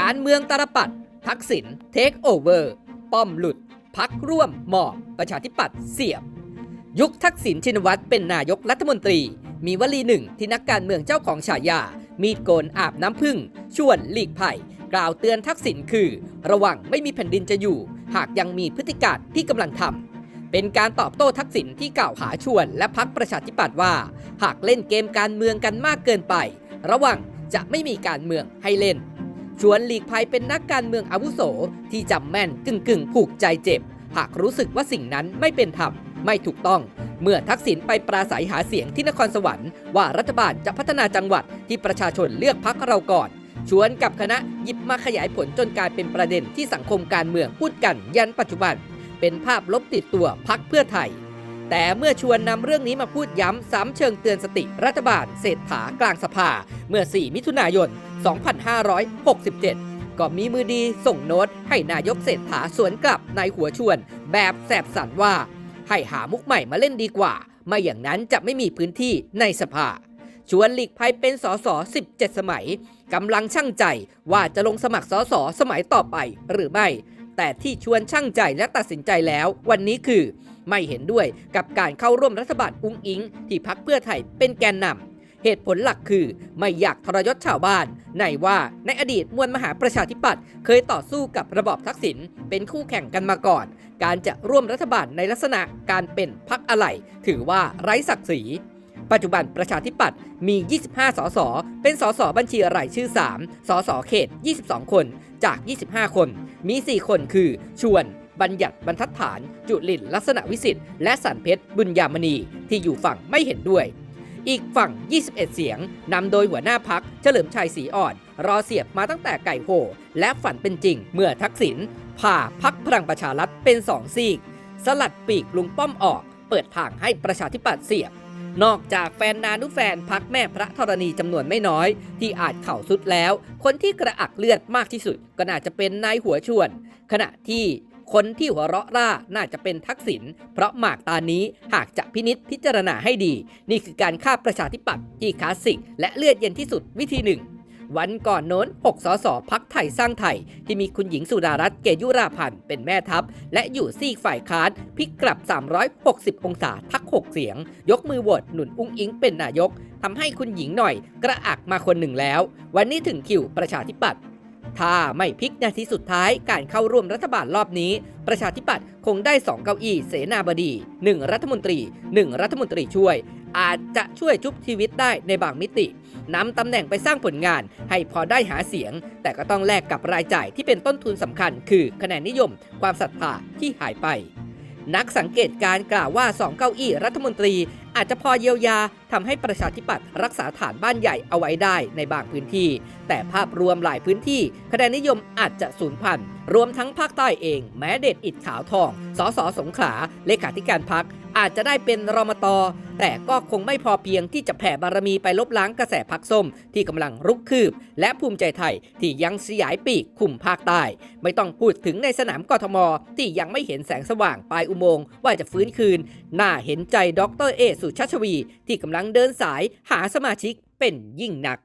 การเมืองตาลปัด ทักษิณเทคโอเวอร์ ป้อมหลุด พักร่วมหมอบประชาธิปัตย์เสียบ ยุคทักษิณชินวัตรเป็นนายกรัฐมนตรี มีวลีหนึ่งที่นักการเมืองเจ้าของฉายา มีดโกนอาบน้ำพึ่ง ชวนหลีกภัยกล่าวเตือนทักษิณคือ ระวังไม่มีแผ่นดินจะอยู่ หากยังมีพฤติการที่กำลังทำเป็นการตอบโต้ทักษิณที่กล่าวหาชวน และพักประชาธิปัตย์ว่า หากเล่นเกมการเมืองกันมากเกินไป ระวังจะไม่มีการเมืองให้เล่น ชวนหลีกภัยเป็นนักการเมืองอาวุโสที่จำแม่นกึ่งกึ่งๆผูกใจเจ็บ หากรู้สึกว่าสิ่งนั้นไม่เป็นธรรมไม่ถูกต้อง เมื่อทักษิณไปปราศัยหาเสียงที่นครสวรรค์ว่ารัฐบาลจะพัฒนาจังหวัดที่ประชาชนเลือกพักเราก่อน ชวนกับคณะหยิบมาขยายผลจนกลายเป็นประเด็นที่สังคมการเมืองพูดกันยันปัจจุบัน เป็นภาพลบติดตัวพักเพื่อไทย แต่เมื่อชวนนำเรื่องนี้มาพูดย้ำซ้ำเชิงเตือนสติรัฐบาลเศรษฐากลางสภา เมื่อ 4 มิถุนายน 2567 ก็มีมือดีส่งโน้ตให้นายกเศรษฐาสวนกลับในหัวชวน แบบแสบสันว่า ให้หามุกใหม่มาเล่นดีกว่า ไม่อย่างนั้นจะไม่มีพื้นที่ในสภา ชวนหลีกภัยเป็นสส17 สมัยกำลังช่างใจว่าจะลงสมัครสสสมัยต่อไปหรือไม่ แต่ที่ชวนช่างใจและตัดสินใจแล้ว วันนี้คือ ไม่เห็นด้วยกับการเข้าร่วมรัฐบาลอุ้งอิง ที่พักเพื่อไทยเป็นแกนนำ เหตุผลหลักคือไม่อยากทรยศชาวบ้าน ในว่าในอดีตมวลมหาประชาธิปัตย์เคยต่อสู้กับระบอบทักษิณเป็นคู่แข่งกันมาก่อน การจะร่วมรัฐบาลในลักษณะการเป็นพักอะไร ถือว่าไร้ศักดิ์ศรีปัจจุบันประชาธิปัตย์มี 25 สส เป็นสสบัญชีรายชื่อ 3 สสเขต 22 คนจาก 25 คน มี 4 คนคือ ชวน บัญญัติบรรทัดฐาน จุลินลักษณะวิสิทธิ์และสันเพชรบุญยามณีที่อยู่ฝั่งไม่เห็นด้วย อีกฝั่ง 21 เสียงนำโดยหัวหน้าพักเฉลิมชัยศรีอ่อน รอเสียบมาตั้งแต่ไก่โหและฝันเป็นจริง เมื่อทักษิณพาพักพลังประชารัฐเป็นสองซีก สลัดปีกลุงป้อมออก เปิดทางให้ประชาธิปัตย์เสียบ นอกจากแฟนนานุแฟนพักแม่พระธรณีจำนวนไม่น้อย ที่อาจเข่าสุดแล้ว คนที่กระอักเลือดมากที่สุด ก็น่าจะเป็นนายหัวชวน ขณะที่ คนที่หัวเราะร่าน่าจะเป็นทักษิณเพราะหมากตานี้หากจะพินิษพิจารณาให้ดี นี่คือการฆ่าประชาธิปัตย์ที่คลาสสิก และเลือดเย็นที่สุดวิธีหนึ่งวันก่อนโน้น 6 สสพักไทยสร้างไทย ที่มีคุณหญิงสุดารัตน์เกยุราพันธ์เป็นแม่ทัพ และอยู่ซีกฝ่ายค้านพลิกกลับ 360 องศาทัก 6 เสียง ยกมือโหวตหนุนอุ้งอิงเป็นนายกทำให้คุณหญิงหน่อยกระอักมาคนหนึ่งแล้ว วันนี้ถึงคิวประชาธิปัตย์ ถ้าไม่พลิกนาทีสุดท้ายการเข้าร่วมรัฐบาลรอบนี้ ประชาธิปัตย์คงได้ 2 เก้าอี้เสนาบดี 1 รัฐมนตรี 1 รัฐมนตรีช่วย อาจจะช่วยชุบชีวิตได้ในบางมิตินำตำแหน่งไปสร้างผลงานให้พอได้หาเสียง แต่ก็ต้องแลกกับรายจ่ายที่เป็นต้นทุนสำคัญ คือคะแนนนิยม ความศรัทธาที่หายไป นักสังเกตการณ์กล่าวว่า 2 เก้าอี้รัฐมนตรีอาจจะพอเยียวยาทำให้ประชาธิปัตย์รักษาฐานบ้านใหญ่เอาไว้ได้ในบางพื้นที่ แต่ภาพรวมหลายพื้นที่คะแนนนิยมอาจจะสูญพันธุ์รวมทั้งภาคใต้เอง แม้เด็ดอิดขาวทอง สสสงขลาเลขาธิการพัก อาจจะได้เป็นรมตแต่ก็คงไม่พอเพียงที่จะแผ่บารมีไปลบล้างกระแสพักส้ม ที่กำลังรุกคืบ และภูมิใจไทยที่ยังสยายปีกคุมภาคใต้ ไม่ต้องพูดถึงในสนามกทม ที่ยังไม่เห็นแสงสว่างปลายอุโมงค์ว่าจะฟื้นคืน น่าเห็นใจดรเอสุชาชวี ที่กำลังเดินสายหาสมาชิกเป็นยิ่งหนัก